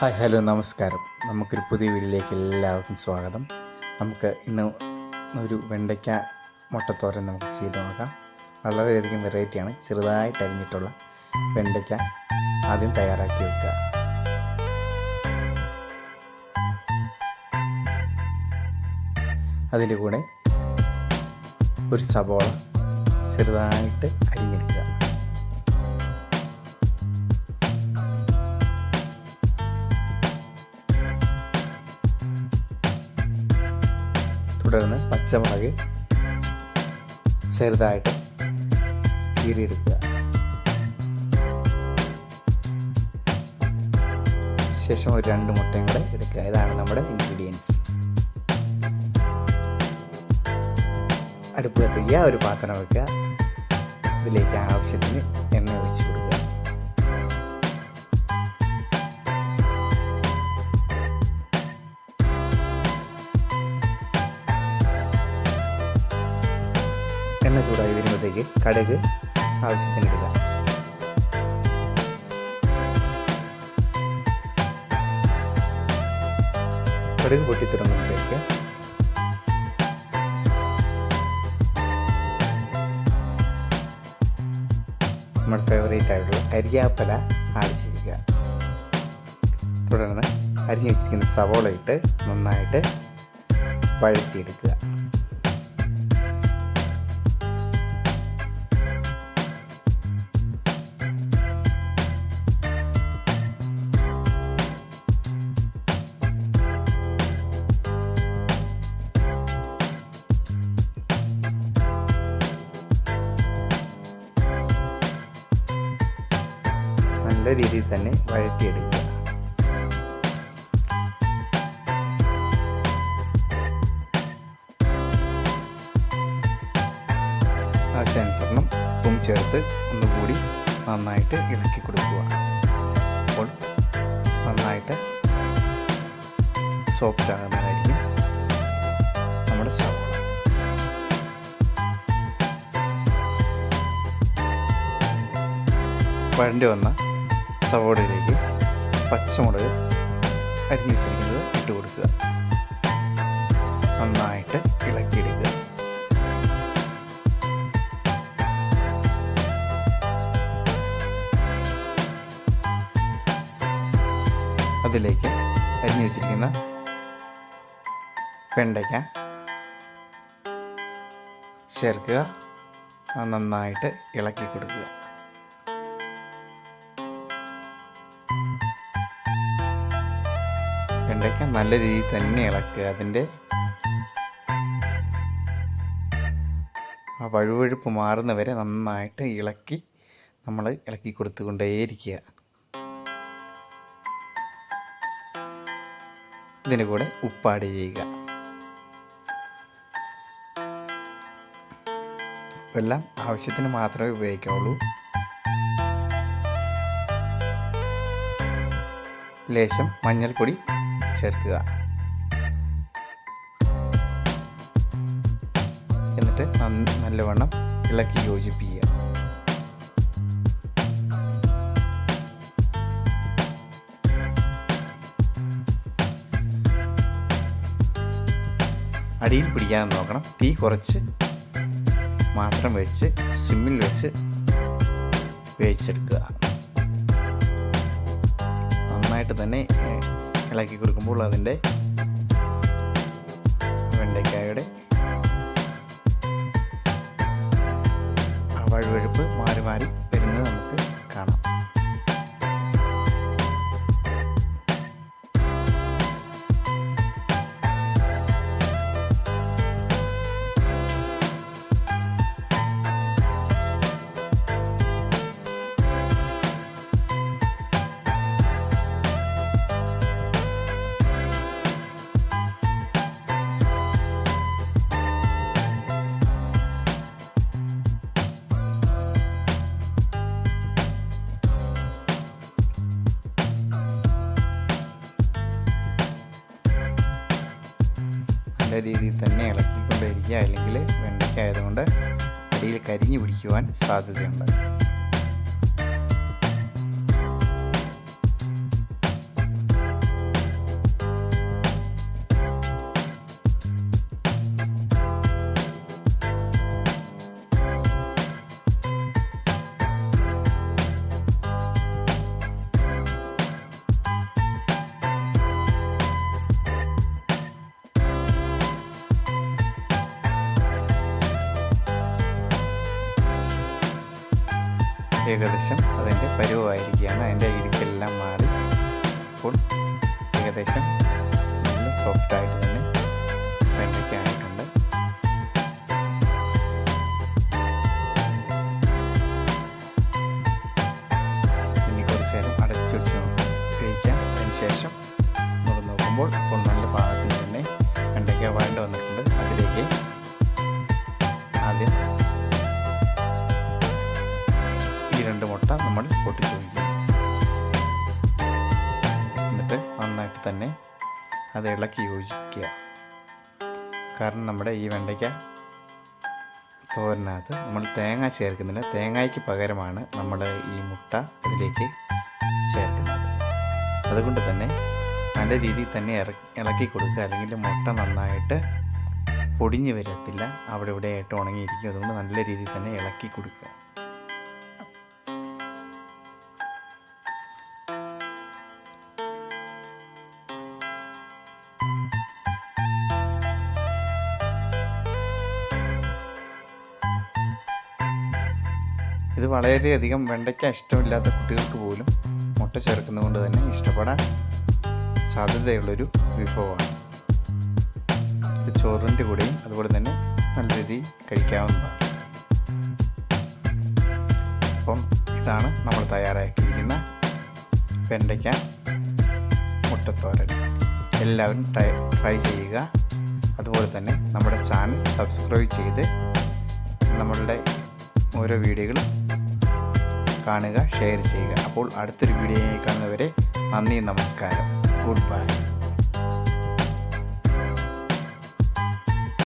Hi hello നമസ്കാരം. നമുക്കൊരു പുതിയ വീട്ടിലേക്ക് എല്ലാവർക്കും സ്വാഗതം. നമുക്ക് ഇന്ന് ഒരു വെണ്ടയ്ക്ക മുട്ടത്തോരൻ നമുക്ക് ചെയ്ത് നോക്കാം. വളരെയധികം വെറൈറ്റിയാണ് ചെറുതായിട്ട് അരിഞ്ഞിട്ടുള്ള വെണ്ടയ്ക്ക ആദ്യം തയ്യാറാക്കി വെക്കുക. അതിന്റെ കൂടെ ഒരു സബോള ചെറുതായിട്ട് അരിഞ്ഞെടുക്കുക. തുടർന്ന് പച്ചമുളക് ചെറുതായിട്ട് കീറിയെടുക്കുക. ശേഷം ഒരു രണ്ട് മുട്ടയും കൂടെ എടുക്കുക. ഇതാണ് നമ്മുടെ ഇൻഗ്രീഡിയൻസ് അടുപ്പ് കത്തിക്കുക ഒരു പാത്രം വെക്കുക. ഇതിലേക്ക് ആവശ്യത്തിന് എണ്ണ ഒഴിച്ചു കൊടുക്കുക. വരുമ്പോഴത്തേക്ക് കടുക് ആവശ്യത്തിന് ഇടുക കടുക് പൊട്ടിത്തുടങ്ങുമ്പോഴേക്ക് നമ്മുടെ ഫേവറേറ്റ് ആയിട്ടുള്ള കരിയാപ്പല ആഡ് ചെയ്യുക തുടർന്ന് അരിഞ്ഞു വെച്ചിരിക്കുന്ന സവോള ഇട്ട് നന്നായിട്ട് വഴറ്റിയെടുക്കുക. നല്ല രീതിയിൽ തന്നെ വഴറ്റിയെടുക്കുക. ആവശ്യാനുസരണം ഉപ്പും ചേർത്ത് ഒന്നുകൂടി നന്നായിട്ട് ഇളക്കി കൊടുക്കുക. അപ്പോൾ നന്നായിട്ട് സോഫ്റ്റ് ആകുന്നതായിരിക്കും നമ്മുടെ സവാള. വഴണ്ടി വന്ന സവോളയിലേക്ക് പച്ചമുളക് അരിഞ്ഞു വെച്ചിരിക്കുന്നത് ഇട്ട് കൊടുക്കുക. നന്നായിട്ട് ഇളക്കിയെടുക്കുക. അതിലേക്ക് അരിഞ്ഞു വെച്ചിരിക്കുന്ന വെണ്ടയ്ക്ക ചേർക്കുക. നന്നായിട്ട് ഇളക്കി കൊടുക്കുക. വെണ്ടയ്ക്ക നല്ല രീതിയിൽ തന്നെ ഇളക്കുക. അതിന്റെ ആ വഴുവഴുപ്പ് മാറുന്നവരെ നന്നായിട്ട് ഇളക്കി നമ്മൾ ഇളക്കി കൊടുത്തുകൊണ്ടേയിരിക്കുക. ഇതിന് കൂടെ ഉപ്പാട് ചെയ്യുക. എല്ലാം ആവശ്യത്തിന് മാത്രമേ ഉപയോഗിക്കാവുള്ളൂ. ലേശം മഞ്ഞൾപ്പൊടി ചേർക്കുക. എന്നിട്ട് നല്ലവണ്ണം ഇളക്കി യോജിപ്പിക്കുക. അടിയിൽ പിടിക്കാതെ നോക്കണം. തീ കുറച്ച് മാത്രം വെച്ച് സിമ്മിൽ വെച്ച് വേവിച്ചെടുക്കുക. നന്നായിട്ട് തന്നെ ഇളക്കി കൊടുക്കുമ്പോൾ അതിന്റെ വെണ്ടയ്ക്കായുടെ വഴുവഴുപ്പ് മാറി മാറി വരുന്നത് നമുക്ക് കാണാം. നല്ല രീതിയിൽ തന്നെ ഇളക്കിക്കൊണ്ടിരിക്കുക അല്ലെങ്കിൽ വെണ്ടയ്ക്ക ആയതുകൊണ്ട് അടിയിൽ കരിഞ്ഞു പിടിക്കുവാൻ സാധ്യതയുണ്ട്. ഏകദേശം അതിന്റെ പരുവമായിരിക്കുകയാണ് അതിന്റെ ഇരിക്കെല്ലാം മാറി. ഇപ്പോൾ ഏകദേശം നല്ല സോഫ്റ്റായിട്ട് തന്നെ അത് ഇളക്കി യോജിപ്പിക്കുക കാരണം നമ്മുടെ ഈ വെണ്ടയ്ക്ക തോരനകത്ത് നമ്മൾ തേങ്ങ ചേർക്കുന്നില്ല തേങ്ങയ്ക്ക് പകരമാണ് നമ്മൾ ഈ മുട്ട അതിലേക്ക് ചേർക്കുന്നത്. അതുകൊണ്ട് തന്നെ നല്ല രീതിയിൽ തന്നെ ഇളക്കി കൊടുക്കുക. അല്ലെങ്കിൽ മുട്ട നന്നായിട്ട് പൊടിഞ്ഞു വരത്തില്ല. അവിടെ ഇവിടെ ആയിട്ട് ഉണങ്ങിയിരിക്കും. അതുകൊണ്ട് നല്ല രീതിയിൽ തന്നെ ഇളക്കി കൊടുക്കുക. ഇത് വളരെയധികം വെണ്ടയ്ക്ക ഇഷ്ടമില്ലാത്ത കുട്ടികൾക്ക് പോലും മുട്ട ചേർക്കുന്നതുകൊണ്ട് തന്നെ ഇഷ്ടപ്പെടാൻ സാധ്യതയുള്ളൊരു വിഭവമാണ്. ഇത് ചോറിന്റെ കൂടെയും അതുപോലെ തന്നെ നല്ല രീതിയിൽ കഴിക്കാവുന്നതാണ്. അപ്പം ഇതാണ് നമ്മൾ തയ്യാറാക്കിയിരിക്കുന്ന വെണ്ടയ്ക്ക മുട്ടത്തോരൻ. എല്ലാവരും ട്രൈ ട്രൈ ചെയ്യുക. അതുപോലെ തന്നെ നമ്മുടെ ചാനൽ സബ്സ്ക്രൈബ് ചെയ്ത് നമ്മളുടെ ഓരോ വീഡിയോകളും കാണുക ഷെയർ ചെയ്യുക. അപ്പോൾ അടുത്തൊരു വീഡിയോയിൽ കാണുന്നവരെ നന്ദി നമസ്കാരം. Good bye